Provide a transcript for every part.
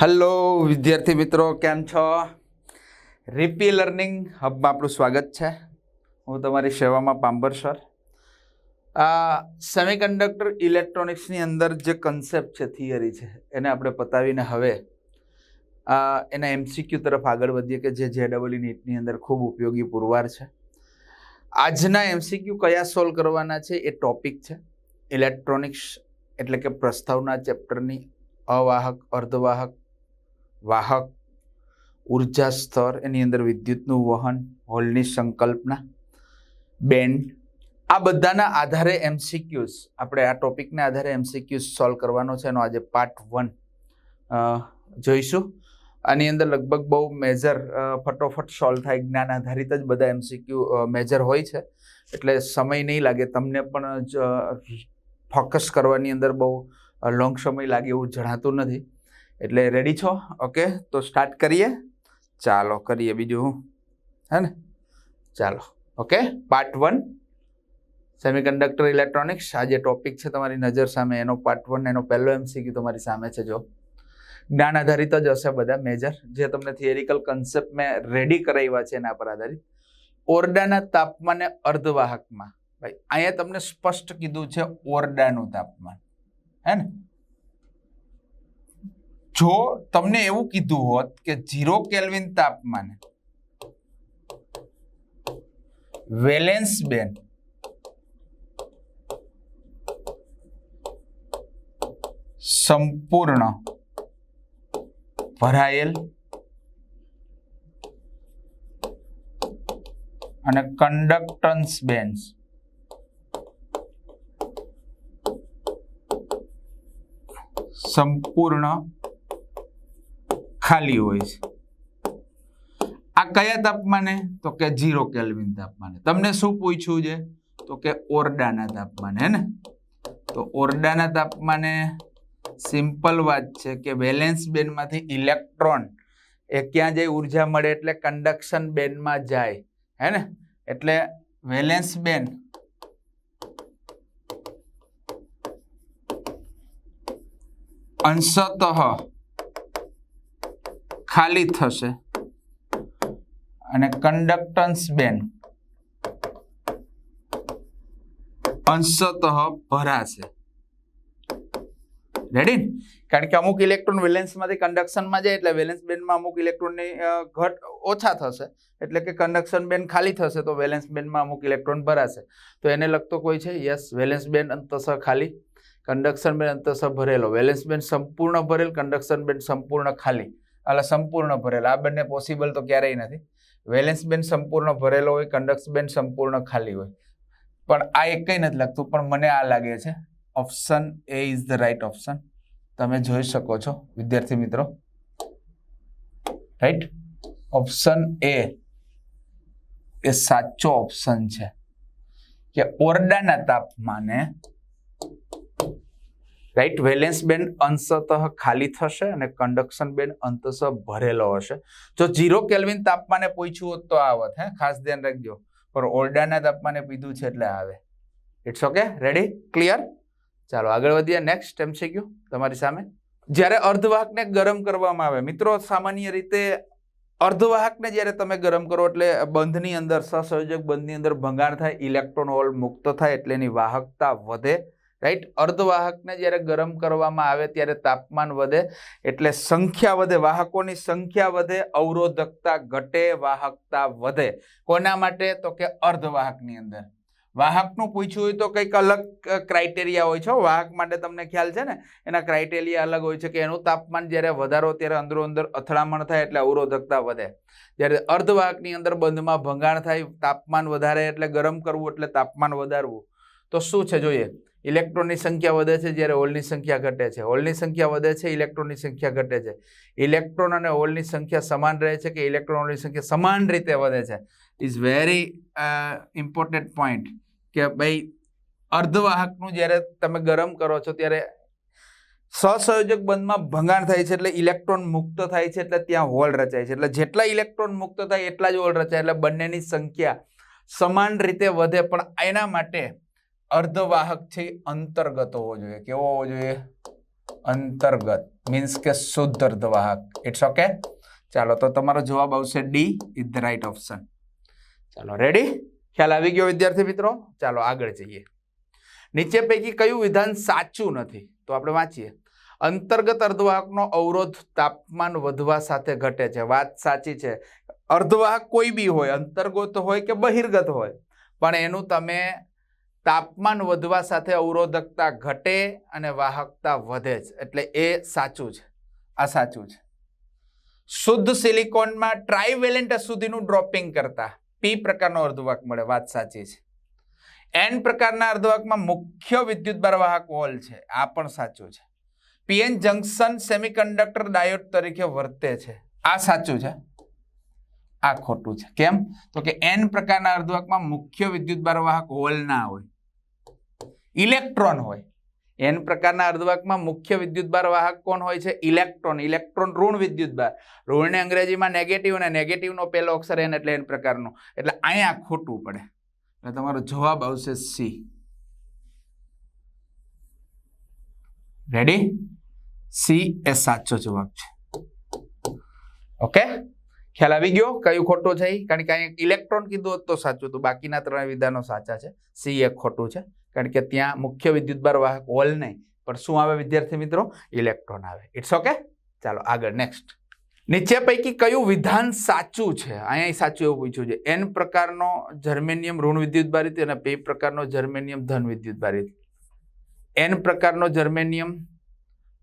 Hello વિદ્યાર્થી મિત્રો, કેમ છો? રીપી લર્નિંગ હબમાં આપણું સ્વાગત છે. હું તમારી સેવામાં પાંબર સર. આ સેમિકન્ડક્ટર ઇલેક્ટ્રોનિક્સની અંદર જે કન્સેપ્ટ છે થિયરી છે, એને આપણે પતાવીને હવે એના એમસીક્યુ તરફ આગળ વધીએ કે જે જે ડબલ નીટની અંદર ખૂબ ઉપયોગી પુરવાર છે. આજના એમસીક્યુ કયા સોલ્વ કરવાના છે, એ ટોપિક છે. ઇલેક્ટ્રોનિક્સ એટલે કે પ્રસ્તાવના ચેપ્ટરની અવાહક, અર્ધવાહક વાહક, ઊર્જા સ્તર, એની અંદર વિદ્યુતનું વહન, હોલની સંકલ્પના, બેન્ડ, આ બધાના આધારે એમસીક્યુઝ આપણે આ ટોપિકના આધારે એમસીક્યુઝ સોલ્વ કરવાનો છે એનો આજે પાર્ટ વન જોઈશું. આની અંદર લગભગ બહુ મેજર ફટોફટ સોલ્વ થાય, જ્ઞાન આધારિત જ બધા એમસીક્યુ મેજર હોય છે. એટલે સમય નહીં લાગે, તમને પણ જ ફોકસ કરવાની અંદર બહુ લોંગ સમય લાગે એવું જણાતું નથી. એટલે રેડી છો? ઓકે તો સ્ટાર્ટ કરીએ. ચાલો, કરીએ બીજું હું. ને? ચાલો. Okay part one semiconductor electronics આ જે ટોપિક છે તમારી નજર સામે, એનો પાર્ટ વન એનો પહેલો એમસીક્યુ તમારી સામે છે, જો. જ્ઞાન આધારિત જ હશે બધા મેજર જે તમને થિયરિકલ કન્સેપ્ટ મેં રેડી કરાવ્યા છે એના પર આધારિત. ઓરડાના તાપમાને અર્ધવાહકમાં. ભાઈ, અહીંયા તમને સ્પષ્ટ કીધું છે ઓરડાનું તાપમાન. હે ને? જો તમને એવું કીધું હોત કે ઝીરો કેલ્વિન તાપમાને વેલેન્સ બેન સંપૂર્ણ ભરાયેલ અને કંડક્ટન્સ બેન્સ સંપૂર્ણ ખાલી હોય છે. આ કયા તાપમાને? તો કે ઝીરો કેલ્વિન તાપમાને. તમને શું પૂછ્યું છે? તો કે ઓરડાના તાપમાને ને? તો ઓરડાના તાપમાને સિમ્પલ વાત છે કે વેલેન્સ બેન્ડમાંથી ઇલેક્ટ્રોન એ ક્યાં જાય? ઊર્જા મળે એટલે કન્ડક્શન બેન્ડમાં જાય, હે ને? એટલે વેલેન્સ બેન્ડ અંશતઃ ખાલી થશે. અને કંડક્ટન્સ બેન્ડ અંશતઃ ભરાશે. રેડી કારણ કે અમુક ઇલેક્ટ્રોન વેલેન્સમાંથી કન્ડક્શનમાં જાય એટલે વેલેન્સ બેન્ડમાં અમુક ઇલેક્ટ્રોનની ઘટ ઓછા થશે. એટલે કે કન્ડક્શન બેન્ડ ખાલી થશે તો વેલેન્સ બેન્ડમાં અમુક ઇલેક્ટ્રોન ભરાશે. તો એને લગતો કોઈ છે? યસ વેલેન્સ બેન્ડ અંતઃ ખાલી. કન્ડક્શન બેન્ડ અંતઃ ભરેલો. વેલેન્સ બેન્ડ સંપૂર્ણ ભરેલ કન્ડક્શન બેન્ડ સંપૂર્ણ ખાલી. એટલે સંપૂર્ણ ભરેલા. આ બંને પોસિબલ તો ક્યારેય નથી. વેલેન્સ બેન્ડ સંપૂર્ણ ભરેલો હોય કન્ડક્શન બેન્ડ સંપૂર્ણ ખાલી હોય. પણ આ એકઈ નથી લાગતું, પણ મને આ લાગે છે. Option A is the right option તમે જોઈ શકો છો, વિદ્યાર્થી મિત્રો. રાઈટ ઓપ્શન એ એ સાચો ઓપ્શન છે. કે ઓરડાના તાપમાને રાઈટ? વેલેન્સ બેન્ડ અંશતઃ ખાલી થશે અને કન્ડક્શન બેન્ડ અંતઃ ભરેલો હશે. જો ઝીરો કેલ્વિન તાપમાને પૂછ્યું હોત તો આવત હે? ખાસ ધ્યાન રાખજો. પણ ઓરડાના તાપમાને પીધું છે એટલે આવે. ઇટ્સ ઓકે રેડી ક્લિયર ચાલો, આગળ વધીએ. નેક્સ્ટ એમસીક્યુ તમારી સામે. જ્યારે અર્ધવાહકને ગરમ કરવામાં આવે, મિત્રો, સામાન્ય રીતે અર્ધવાહકને જ્યારે તમે ગરમ કરો એટલે બંધની અંદર, સહસંયોજક બંધની અંદર ભંગાણ થાય, ઇલેક્ટ્રોન હોલ મુક્ત થાય એટલે એની વાહકતા વધે. રાઈટ અર્ધવાહકને જ્યારે ગરમ કરવામાં આવે ત્યારે તાપમાન વધે, એટલે સંખ્યા વધે, વાહકોની સંખ્યા વધે, અવરોધકતા ઘટે, વાહકતા વધે. કોના માટે? તો કે અર્ધવાહકની અંદર. વાહકનું પૂછ્યું હોય તો કંઈક અલગ ક્રાઇટેરિયા હોય છે. વાહક માટે તમને ખ્યાલ છે ને? એના ક્રાઇટેરિયા અલગ હોય છે કે એનું તાપમાન જ્યારે વધારો ત્યારે અંદરો અંદર અથડામણ થાય એટલે અવરોધકતા વધે. જ્યારે અર્ધવાહકની અંદર બંધમાં ભંગાણ થાય, તાપમાન વધારે એટલે ગરમ કરવું એટલે તાપમાન વધારવું. તો શું છે? જોઈએ. ઇલેક્ટ્રોનની સંખ્યા વધે છે જ્યારે હોલની સંખ્યા ઘટે છે. હોલની સંખ્યા વધે છે, ઇલેક્ટ્રોનની સંખ્યા ઘટે છે. ઇલેક્ટ્રોન અને હોલની સંખ્યા સમાન રહે છે કે ઇલેક્ટ્રોનની સંખ્યા સમાન રીતે વધે છે? ઇઝ વેરી ઇમ્પોર્ટન્ટ પોઈન્ટ કે ભાઈ અર્ધવાહકનું જ્યારે તમે ગરમ કરો છો ત્યારે સહસંયોજક બંધમાં ભંગાણ થાય છે એટલે ઇલેક્ટ્રોન મુક્ત થાય છે એટલે ત્યાં હોલ રચાય છે. એટલે જેટલા ઇલેક્ટ્રોન મુક્ત થાય એટલા જ હોલ રચાય. એટલે બંનેની સંખ્યા સમાન રીતે વધે. પણ એના માટે અર્ધવાહક છે અંતર્ગત હોવો જોઈએ. કેવો હોવો જોઈએ? અંતર્ગત. મીન્સ કે શુદ્ધ અર્ધવાહક. ઇટ્સ ઓકે ચાલો, તો તમારો જવાબ આવશે D is the right option ચાલો રેડી ખ્યાલ આવી ગયો વિદ્યાર્થી મિત્રો? ચાલો, આગળ જઈએ. નીચે પૈકી કયું વિધાન સાચું નથી? તો આપણે વાંચીએ. અંતર્ગત અર્ધવાહકનો અવરોધ તાપમાન વધવા સાથે ઘટે છે. વાત સાચી છે. અર્ધવાહક કોઈ બી હોય, અંતર્ગત હોય કે બહિર્ગત હોય, પણ એનું તમે તાપમાન વધવા સાથે અવરોધકતા ઘટે અને વાહકતા વધે છે. એટલે એ સાચું છે. આ સાચું છે. શુદ્ધ સિલિકોનમાં ટ્રાઇવેલેન્ટ સુધીનું ડ્રોપિંગ કરતા પી પ્રકારનો અર્ધવાહક મળે. વાત સાચી છે. એન પ્રકારના અર્ધવાહકમાં મુખ્ય વિદ્યુતભાર વાહક વોલ છે. આ પણ સાચું છે. પીએન જંકશન સેમિકન્ડક્ટર ડાયોડ તરીકે વર્તે છે. આ સાચું છે. આ ખોટું છે. કેમ? તો કે એન પ્રકારના અર્ધવાહકમાં મુખ્ય વિદ્યુતભાર વાહક હોલ ના હોય. ઇલેક્ટ્રોન હોય. એન પ્રકારના અર્ધવાહકમાં મુખ્ય વિદ્યુતભાર વાહક કોણ હોય છે? ઇલેક્ટ્રોન. ઇલેક્ટ્રોન ઋણ વિદ્યુતભાર. ઋણને અંગ્રેજીમાં નેગેટિવ અને નેગેટિવનો પહેલો અક્ષર એન એટલે એન પ્રકારનો. એટલે અહીંયા ખોટું પડે. એટલે તમારો જવાબ આવશે સી રેડી સી એ સાચો જવાબ છે. ઓકે ખ્યાલ આવી ગયો? કયું ખોટું છે? કારણ કે અહીંયા ઇલેક્ટ્રોન કીધું હોત તો સાચું હતું. બાકીના ત્રણ વિધાનો સાચા છે. સી એ ખોટું છે. કારણ કે ત્યાં મુખ્ય વિદ્યુતભાર વાહક હોલ નહીં. પણ શું આવે વિદ્યાર્થી મિત્રો? ઇલેક્ટ્રોન આવે. ઇટ્સ ઓકે ચાલો આગળ નેક્સ્ટ નીચે પૈકી કયું વિધાન સાચું છે? અહીંયા સાચું એવું પૂછ્યું છે. એન પ્રકારનો જર્મેનિયમ ઋણ વિદ્યુત ભારિત અને પે પ્રકારનો જર્મેનિયમ ધન વિદ્યુત ભારિત એન પ્રકારનો જર્મેનિયમ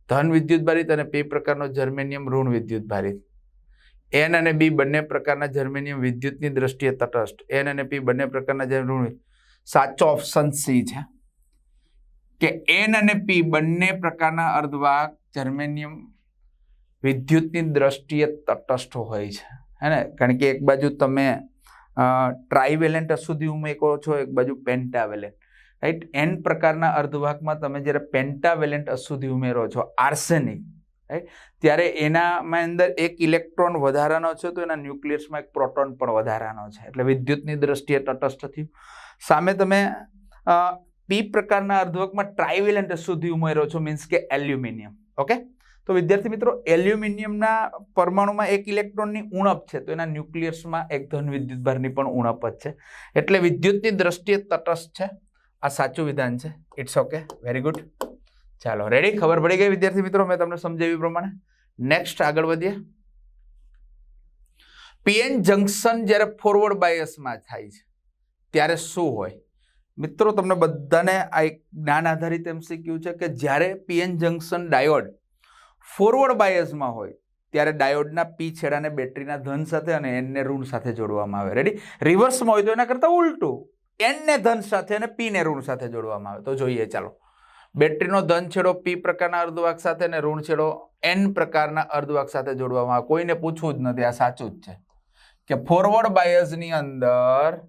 ધન વિદ્યુત ભારિત અને પે પ્રકારનો જર્મેનિયમ ઋણ વિદ્યુત ભારિત એન અને બી બંને પ્રકારના જર્મેનિયમ વિદ્યુતની દ્રષ્ટિએ તટસ્થ. એન અને પી બંને પ્રકારના જે ઋણ સાચો ઓપ્શન સી છે. કે એન અને પી બંને પ્રકારના અર્ધવાહક જર્મેનિયમ વિદ્યુતની દ્રષ્ટિએ તટસ્થ હોય છે. હે ને? કારણ કે એક બાજુ તમે ટ્રાઇવેલેન્ટ અશુદ્ધિ ઉમેકો છો, એક બાજુ પેન્ટાવેલેન્ટ રાઈટ એન પ્રકારના અર્ધવાહકમાં તમે જ્યારે પેન્ટાવેલેન્ટ અશુદ્ધિ ઉમેરો છો આર્સેનિક રાઈટ ત્યારે એનામાં અંદર એક ઇલેક્ટ્રોન વધારાનો છે, તો એના ન્યુક્લિયસમાં એક પ્રોટોન પણ વધારાનો છે. એટલે વિદ્યુતની દ્રષ્ટિએ તટસ્થ થયું. સામે તમે પી પ્રકારના અર્ધવકમાં ટ્રાઇવેલન્ટ સુધી ઉમેરો છો મીન્સ કે એલ્યુમિનિયમ. ઓકે તો વિદ્યાર્થી મિત્રો, એલ્યુમિનિયમના પરમાણુમાં એક ઇલેક્ટ્રોનની ઉણપ છે, તો એના ન્યુક્લિયસમાં એક ધન વિદ્યુતભારની પણ ઉણપ જ છે. એટલે વિદ્યુતની દ્રષ્ટિએ તટસ્થ છે. આ સાચું વિધાન છે. ઇટ્સ ઓકે વેરી ગુડ ચાલો રેડી ખબર પડી ગઈ વિદ્યાર્થી મિત્રો? મેં તમને સમજાવ્યું પ્રમાણે. નેક્સ્ટ આગળ વધીએ. પીએન જંકશન જ્યારે ફોરવર્ડ બાયસમાં થાય છે. ત્યારે શું હોય? મિત્રો, તમને બધાને આ એક જ્ઞાન આધારિત એમસીક્યુ છે કે જ્યારે પીએન જંકશન ડાયોડ ફોરવર્ડ બાયસમાં હોય, ત્યારે ડાયોડના પી છેડાને બેટરીના ધન સાથે અને એનને ઋણ સાથે જોડવામાં આવે. રેડી રિવર્સમાં હોય તો એના કરતાં ઉલટું. એનને ધન સાથે અને પીને ઋણ સાથે જોડવામાં આવે. તો જોઈએ, ચાલો. બેટરીનો ધન છેડો પી પ્રકારના અર્ધવાહક સાથે અને ઋણ છેડો એન પ્રકારના અર્ધવાહક સાથે જોડવામાં આવે. કોઈને પૂછવું જ નથી. આ સાચું જ છે. કે ફોરવર્ડ બાયસની અંદર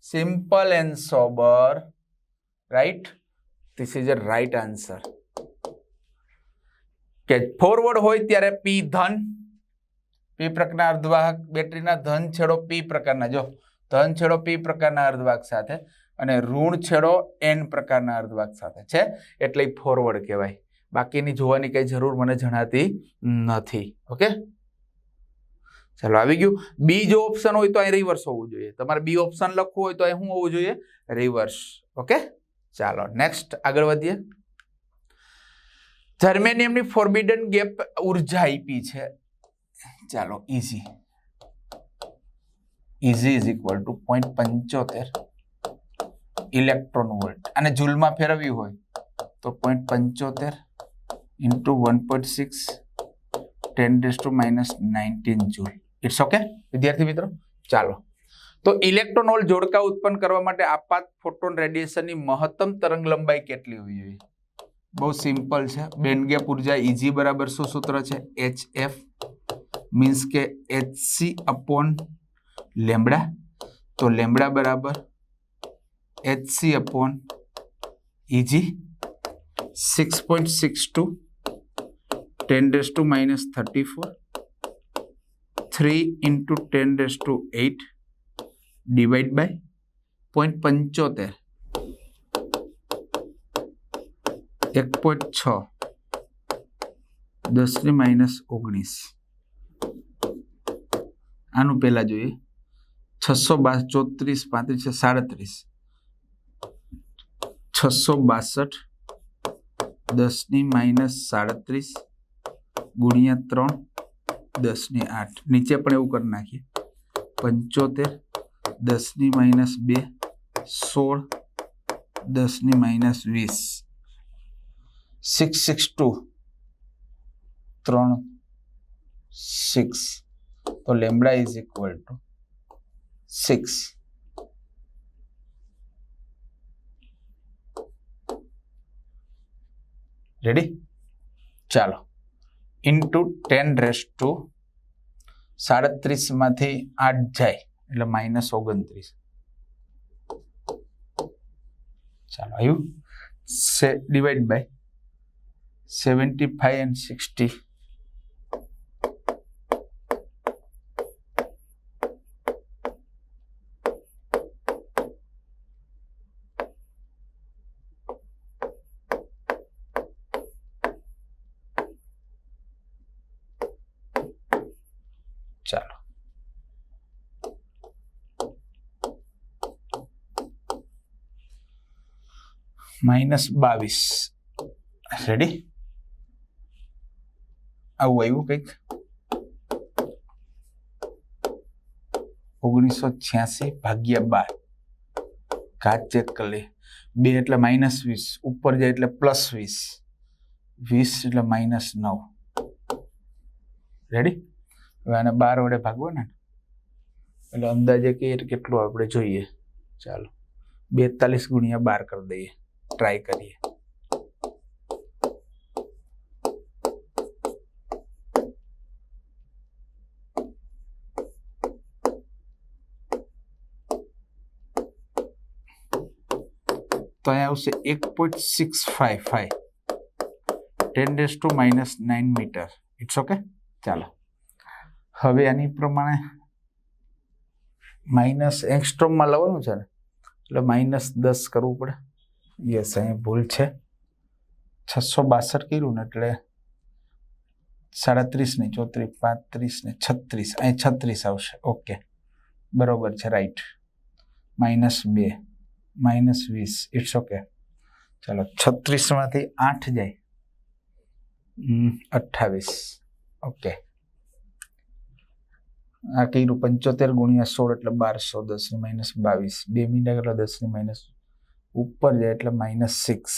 simple and sober right this is a right answer કે ફોરવર્ડ હોય ત્યારે પી ધન પી પ્રકારના અર્ધવાહક, બેટરીના ધન છેડો પી પ્રકારના. જો ધન છેડો પી પ્રકારના અર્ધવાહક સાથે અને ઋણ છેડો એન પ્રકારના અર્ધવાહક સાથે. છે? એટલે ફોરવર્ડ કહેવાય. બાકીની જોવાની કંઈ જરૂર મને જણાતી નથી. ઓકે ચાલો, આવી ગયું. બી જો ઓપ્શન હોય તો અહીં રિવર્સ હોવું જોઈએ. તમારે બી ઓપ્શન લખવું હોય તો અહીં શું હોવું જોઈએ? રિવર્સ ઓકે ચાલો નેક્સ્ટ આગળ વધીએ. જર્મેનિયમની ફોરબિડન ગેપ ઊર્જા આપી છે. ચાલો easy easy is equal to point પંચોતેર ઇલેક્ટ્રોન વોલ્ટ અને જૂલમાં ફેરવ્યું હોય તો પોઈન્ટ પંચોતેર into one point six ten raise to minus nineteen joule it's okay વિદ્યાર્થી મિત્રો, ચાલો. તો ઇલેક્ટ્રોન હોલ જોડકા ઉત્પન્ન કરવા માટે આપાત ફોટોન રેડિયેશનની મહત્તમ તરંગ લંબાઈ કેટલી હોવી જોઈએ? બહુ સિમ્પલ છે. બેન્ડ ગેપ ઊર્જા ઇજી બરાબર શું સૂત્ર છે? એચ એફ મીન્સ કે એચ સી અપોન લેમડા તો લેમડા બરાબર H C upon E g six point six two ten raise to minus thirty four three into ten raise to eight divide by point પંચોતેર એક point છ દસની minus ઓગણીસ આનું પહેલાં જોઈએ છસો બા ચોત્રીસ પાંત્રીસ સાડત્રીસ છસો બાસઠ દસની માઇનસ સાડત્રીસ ગુણ્યા ત્રણ દસની આઠ. નીચે પણ એવું કરી નાખીએ. પંચોતેર, દસની માઇનસ બે, સોળ, દસની માઇનસ વીસ. સિક્સ સિક્સ ટુ ત્રણ સિક્સ તો lambda is equal to six ready ચાલો. ઇન્ટુ ટેન રેસ ટુ સાડત્રીસમાંથી આઠ જાય એટલે માઇનસ ઓગણત્રીસ ચાલો આવ્યું divide by seventy five and sixty ચાલો માઇનસ બાવીસ. રેડી આવું આવ્યું કંઈક? ઓગણીસો છ્યાસી ભાગ્યા બાર. ઘાત ચેક કરી લે. બે એટલે માઇનસ વીસ. ઉપર જાય એટલે પ્લસ વીસ. વીસ એટલે માઇનસ નવ. રેડી હવે આને બાર વડે ભાગવો ને? એટલે અંદાજે કેટલું આપણે જોઈએ. ચાલો. બેતાલીસ ગુણ્યા બાર કરી દઈએ. ટ્રાય કરીએ તો અહીંયા આવશે એક point six five five ten raise to minus nine metre it's okay ચાલો હવે આની પ્રમાણે માઇનસ એંગસ્ટ્રોમમાં લાવવાનું છે ને એટલે માઇનસ દસ કરવું પડે યસ, અહીંયા ભૂલ છે. છસો બાસઠ કર્યું ને એટલે સાડત્રીસ ને ચોત્રીસ, પાંત્રીસ ને છત્રીસ અહીં છત્રીસ આવશે. ઓકે. બરોબર છે, રાઈટ. માઇનસ બે, માઇનસ વીસ. ઇટ્સ ઓકે ચાલો, છત્રીસમાંથી આઠ જાય. અઠ્ઠાવીસ. ઓકે. આ કર્યું પંચોતેર ગુણ્યા સોળ એટલે બારસો દસની માઇનસ બાવીસ. બે મિનિટ એટલે દસની માઇનસ ઉપર જાય એટલે માઇનસ સિક્સ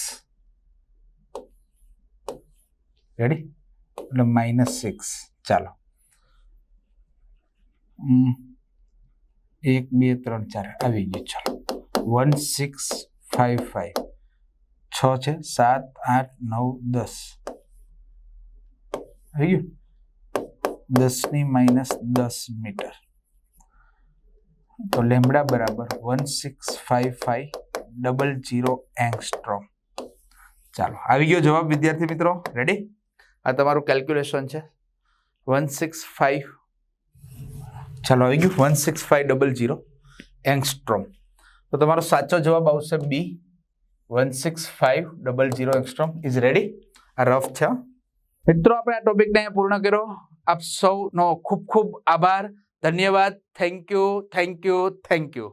રેડી એટલે માઇનસ સિક્સ ચાલો હમ. એક બે ત્રણ ચાર આવી ગયું ચાલો વન સિક્સ ફાઈવ ફાઈવ છ છે સાત આઠ નવ દસ આવી ગયું દસની માઇનસ દસ મીટર તો લેમડા બરાબર one six five five double zero angstrom ચાલો, આવી ગયો જવાબ, વિદ્યાર્થી મિત્રો. રેડી આ તમારું કેલ્ક્યુલેશન છે. વન સિક્સ ફાઈવ ચાલો, આવી ગયું. One six five double zero angstrom તો તમારો સાચો જવાબ આવશે B one six five double zero angstrom is ready આ રફ છે, હો. મિત્રો, આપણે આ ટોપિકને અહીંયા પૂર્ણ કર્યો. આપ સૌનો ખૂબ ખૂબ આભાર. ધન્યવાદ. Thank you thank you thank you